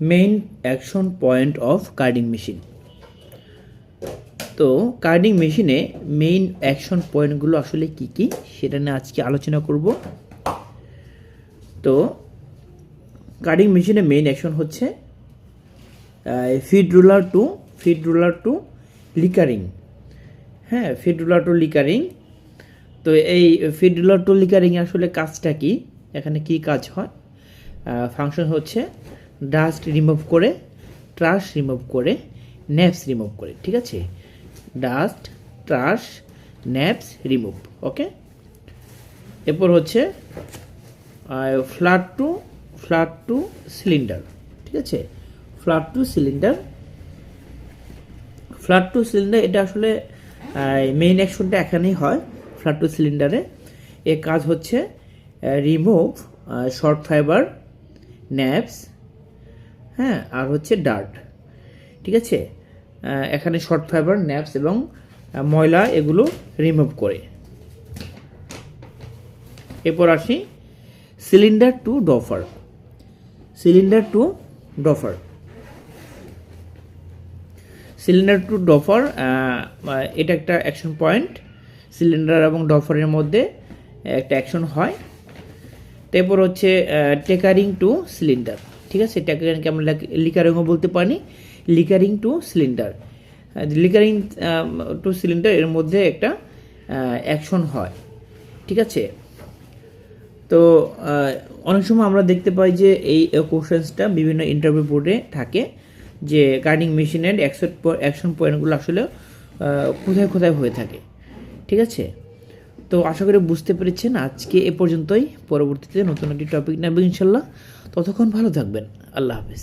Main action point of carding machine তো carding মেশিনে main action পয়েন্টগুলো আসলে কি কি সেটা নিয়ে আজকে আলোচনা করব। তো কার্ডিং মেশিনে মেইন অ্যাকশন হচ্ছে feed roller to feed roller to lickerin হ্যাঁ ফিড রুলার টু লিকারিং তো এই ফিড রুলার টু লিকারিং আসলে কাজটা কি? এখানে কি কাজ হয়? ফাংশন হচ্ছে ডাস্ট রিমুভ করে ট্রাশ রিমুভ করে ন্যাপস রিমুভ করে, ঠিক আছে? Dust trash naps remove okay এরপর হচ্ছে flat to flat to cylinder ঠিক আছে? Flat to cylinder flat to cylinder এটা আসলে মেইন অ্যাকশনটা এখানেই হয় ফ্ল্যাট টু সিলিন্ডারে এর কাজ হচ্ছে রিমুভ শর্ট ফাইবার ন্যাপস হ্যাঁ আর হচ্ছে ডার্ট ঠিক আছে? এখানে শর্ট ফাইবার ন্যাপস এবং ময়লা এগুলো রিমুভ করে। এরপর আসি cylinder to doffer cylinder to doffer cylinder to doffer এটা একটা অ্যাকশন পয়েন্ট সিলিন্ডার এবং ডফারের মধ্যে একটা অ্যাকশন হয়। তারপর হচ্ছে টেকারিং টু সিলিন্ডার ঠিক আছে? টেকারিংকে আমরা লিকারিংও বলতে পারি। Lickerin to cylinder. Lickerin to cylinder এর মধ্যে একটা অ্যাকশন হয়। ঠিক আছে? তো অনেক সময় আমরা দেখতে পাই যে এই কোশ্চেন্সটা বিভিন্ন ইন্টারভিউ বোর্ডে থাকে যে গার্ডিং মেশিনের অ্যাকশন পয়েন্টগুলো আসলে কোথায় কোথায় হয়ে থাকে। ঠিক আছে? তো আশা করি বুঝতে পেরেছেন। আজকে এ পর্যন্তই। পরবর্তীতে নতুন একটি টপিক নেবে ইনশাল্লাহ ততক্ষণ ভালো থাকবেন। আল্লাহ হাফেজ।